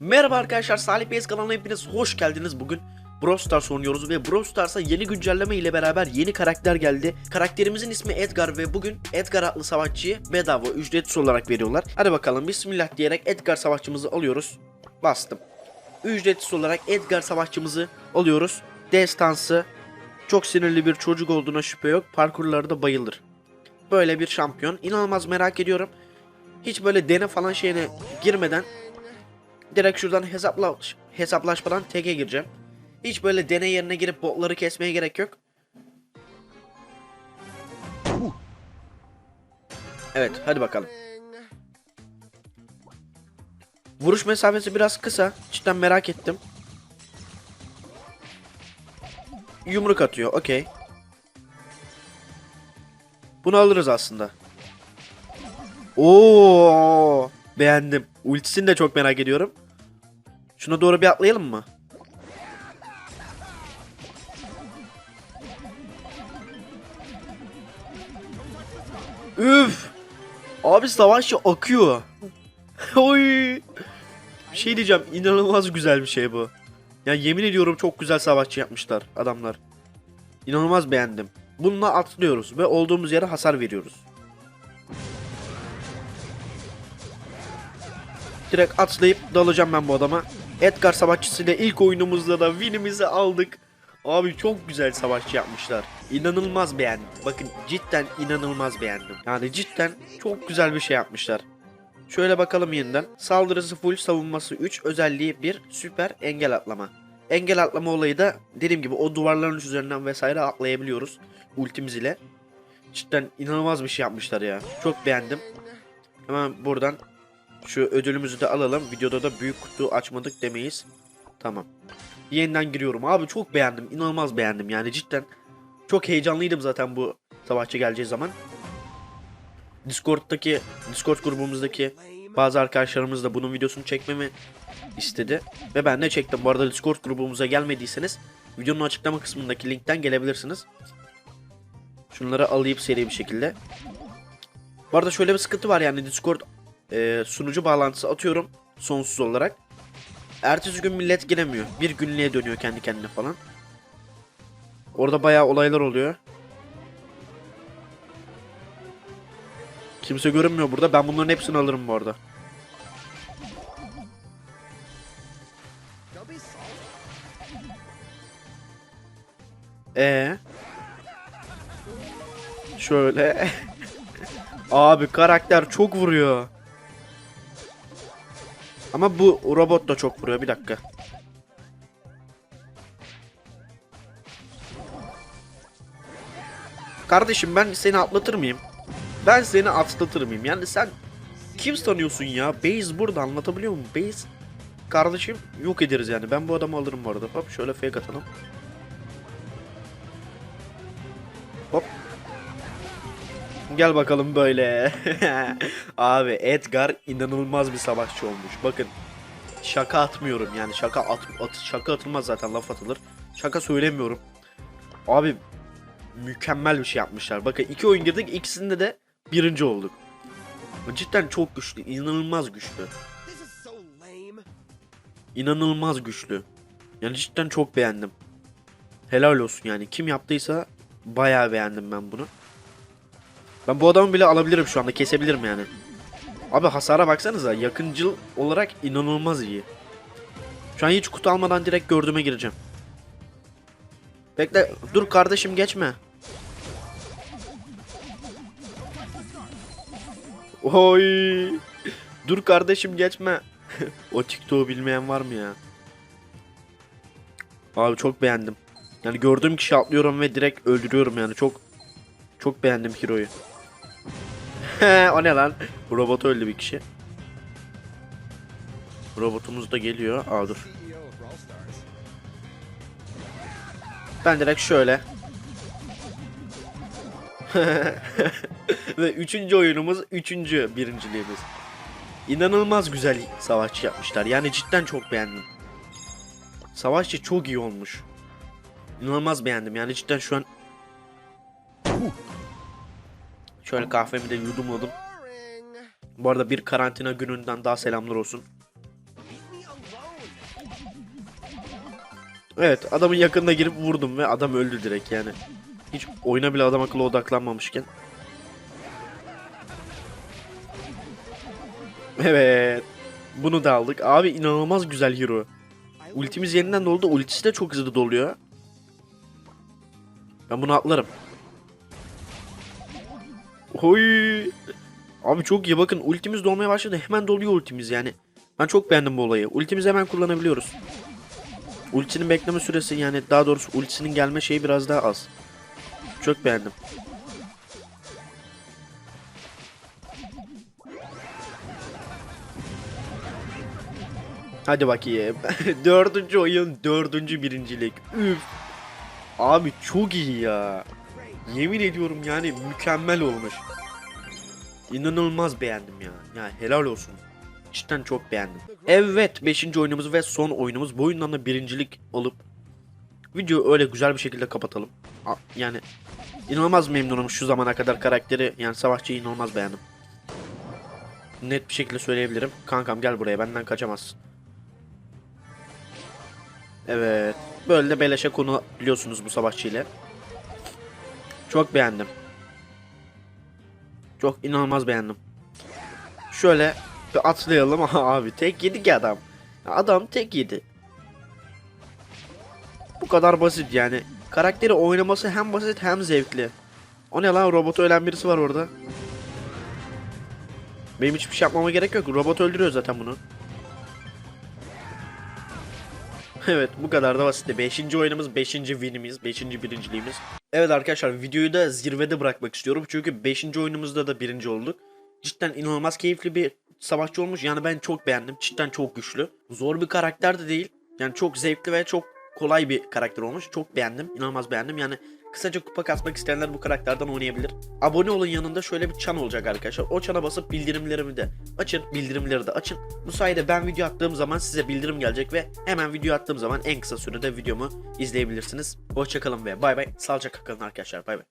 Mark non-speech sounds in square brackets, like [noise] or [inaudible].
Merhaba arkadaşlar Salih Beyaz kanalına hepiniz hoş geldiniz bugün Brawl Stars oynuyoruz ve Brawl Stars'a yeni güncelleme ile beraber yeni karakter geldi. Karakterimizin ismi Edgar ve bugün Edgar adlı savaşçıyı bedava ücretsiz olarak veriyorlar. Hadi bakalım bismillah diyerek Edgar savaşçımızı alıyoruz. Bastım. Ücretsiz olarak Edgar savaşçımızı alıyoruz. Destansı çok sinirli bir çocuk olduğuna şüphe yok. Parkurları da bayılır. Böyle bir şampiyon. İnanılmaz merak ediyorum. Hiç böyle dene falan şeyine girmeden direkt şuradan hesaplaş, hesaplaşmadan teke gireceğim. Hiç böyle deney yerine girip botları kesmeye gerek yok. Evet hadi bakalım. Vuruş mesafesi biraz kısa. Cidden merak ettim. Yumruk atıyor. Okey. Bunu alırız aslında. Oo, beğendim. Ultisini de çok merak ediyorum. Şuna doğru bir atlayalım mı? Üf! Abi savaşçı akıyor. [laughs] Oy! Bir şey diyeceğim. inanılmaz güzel bir şey bu. Ya yemin ediyorum çok güzel savaşçı yapmışlar adamlar. İnanılmaz beğendim. Bununla atlıyoruz ve olduğumuz yere hasar veriyoruz. Direkt atlayıp dalacağım ben bu adama. Edgar savaşçısıyla ilk oyunumuzda da winimizi aldık. Abi çok güzel savaşçı yapmışlar. İnanılmaz beğendim. Bakın cidden inanılmaz beğendim. Yani cidden çok güzel bir şey yapmışlar. Şöyle bakalım yeniden. Saldırısı full, savunması 3, özelliği 1, süper engel atlama. Engel atlama olayı da dediğim gibi o duvarların üzerinden vesaire atlayabiliyoruz ultimiz ile. Cidden inanılmaz bir şey yapmışlar ya. Çok beğendim. Hemen buradan şu ödülümüzü de alalım. Videoda da büyük kutu açmadık demeyiz. Tamam. Yeniden giriyorum. Abi çok beğendim. İnanılmaz beğendim yani cidden. Çok heyecanlıydım zaten bu savaşçı geleceği zaman. Discord'daki Discord grubumuzdaki bazı arkadaşlarımız da bunun videosunu çekmemi istedi. Ve ben de çektim. Bu arada Discord grubumuza gelmediyseniz videonun açıklama kısmındaki linkten gelebilirsiniz. Şunları alayım seri bir şekilde. Bu arada şöyle bir sıkıntı var yani Discord e, sunucu bağlantısı atıyorum sonsuz olarak. Ertesi gün millet giremiyor. Bir günlüğe dönüyor kendi kendine falan. Orada bayağı olaylar oluyor. Kimse görünmüyor burada. Ben bunların hepsini alırım bu arada. Ee. Şöyle. [laughs] Abi karakter çok vuruyor. Ama bu robot da çok vuruyor. Bir dakika. Kardeşim ben seni atlatır mıyım? Ben seni atlatır mıyım? Yani sen kim sanıyorsun ya? Base burada anlatabiliyor muyum? Base kardeşim yok ederiz yani. Ben bu adamı alırım bu arada. Hop şöyle fake atalım. Hop. Gel bakalım böyle. [laughs] Abi Edgar inanılmaz bir savaşçı olmuş. Bakın şaka atmıyorum yani şaka at, at şaka atılmaz zaten laf atılır. Şaka söylemiyorum. Abi mükemmel bir şey yapmışlar. Bakın iki oyun girdik ikisinde de birinci olduk. Cidden çok güçlü, inanılmaz güçlü. İnanılmaz güçlü. Yani cidden çok beğendim. Helal olsun yani. Kim yaptıysa bayağı beğendim ben bunu. Ben bu adamı bile alabilirim şu anda. Kesebilirim yani. Abi hasara baksanıza. Yakıncıl olarak inanılmaz iyi. Şu an hiç kutu almadan direkt gördüğüme gireceğim. Bekle. Dur kardeşim geçme. Oy. Dur kardeşim geçme. [laughs] o TikTok'u bilmeyen var mı ya? Abi çok beğendim. Yani gördüğüm kişi atlıyorum ve direkt öldürüyorum yani. Çok çok beğendim Hero'yu. [laughs] o ne lan? Bu robot öldü bir kişi. Robotumuz da geliyor. Aa dur. Ben direkt şöyle. [laughs] Ve üçüncü oyunumuz üçüncü birinciliğimiz. İnanılmaz güzel savaşçı yapmışlar. Yani cidden çok beğendim. Savaşçı çok iyi olmuş. İnanılmaz beğendim. Yani cidden şu an Şöyle kahvemi de yudumladım. Bu arada bir karantina gününden daha selamlar olsun. Evet adamın yakınına girip vurdum ve adam öldü direkt yani. Hiç oyuna bile adam akıllı odaklanmamışken. Evet. Bunu da aldık. Abi inanılmaz güzel hero. Ultimiz yeniden doldu. Ultisi de çok hızlı doluyor. Ben bunu atlarım. Oy. Abi çok iyi bakın ultimiz dolmaya başladı. Hemen doluyor ultimiz yani. Ben çok beğendim bu olayı. Ultimizi hemen kullanabiliyoruz. Ultisinin bekleme süresi yani daha doğrusu ultisinin gelme şeyi biraz daha az. Çok beğendim. Hadi bakayım. [laughs] dördüncü oyun, dördüncü birincilik. Üf. Abi çok iyi ya. Yemin ediyorum yani mükemmel olmuş. İnanılmaz beğendim ya. Ya helal olsun. Cidden çok beğendim. Evet 5. oyunumuz ve son oyunumuz. Bu oyundan da birincilik alıp videoyu öyle güzel bir şekilde kapatalım. Yani inanılmaz memnunum şu zamana kadar karakteri yani savaşçıyı inanılmaz beğendim. Net bir şekilde söyleyebilirim. Kankam gel buraya benden kaçamazsın. Evet. Böyle de beleşe konu biliyorsunuz bu savaşçı ile. Çok beğendim. Çok inanılmaz beğendim. Şöyle bir atlayalım. [laughs] Abi tek yedi ki adam. Adam tek yedi. Bu kadar basit yani. Karakteri oynaması hem basit hem zevkli. O ne lan robotu ölen birisi var orada. Benim hiçbir şey yapmama gerek yok. Robot öldürüyor zaten bunu. Evet bu kadar da basitti. 5. oyunumuz 5. winimiz. 5. birinciliğimiz. Evet arkadaşlar videoyu da zirvede bırakmak istiyorum. Çünkü 5. oyunumuzda da birinci olduk. Cidden inanılmaz keyifli bir savaşçı olmuş. Yani ben çok beğendim. Cidden çok güçlü. Zor bir karakter de değil. Yani çok zevkli ve çok kolay bir karakter olmuş. Çok beğendim. İnanılmaz beğendim. Yani kısaca kupa kasmak isteyenler bu karakterden oynayabilir. Abone olun yanında şöyle bir çan olacak arkadaşlar. O çana basıp bildirimlerimi de açın. Bildirimleri de açın. Bu sayede ben video attığım zaman size bildirim gelecek ve hemen video attığım zaman en kısa sürede videomu izleyebilirsiniz. Hoşçakalın ve bay bay. Sağlıcakla kalın arkadaşlar. Bay bay.